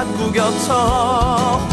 자꾸 겹쳐. 어,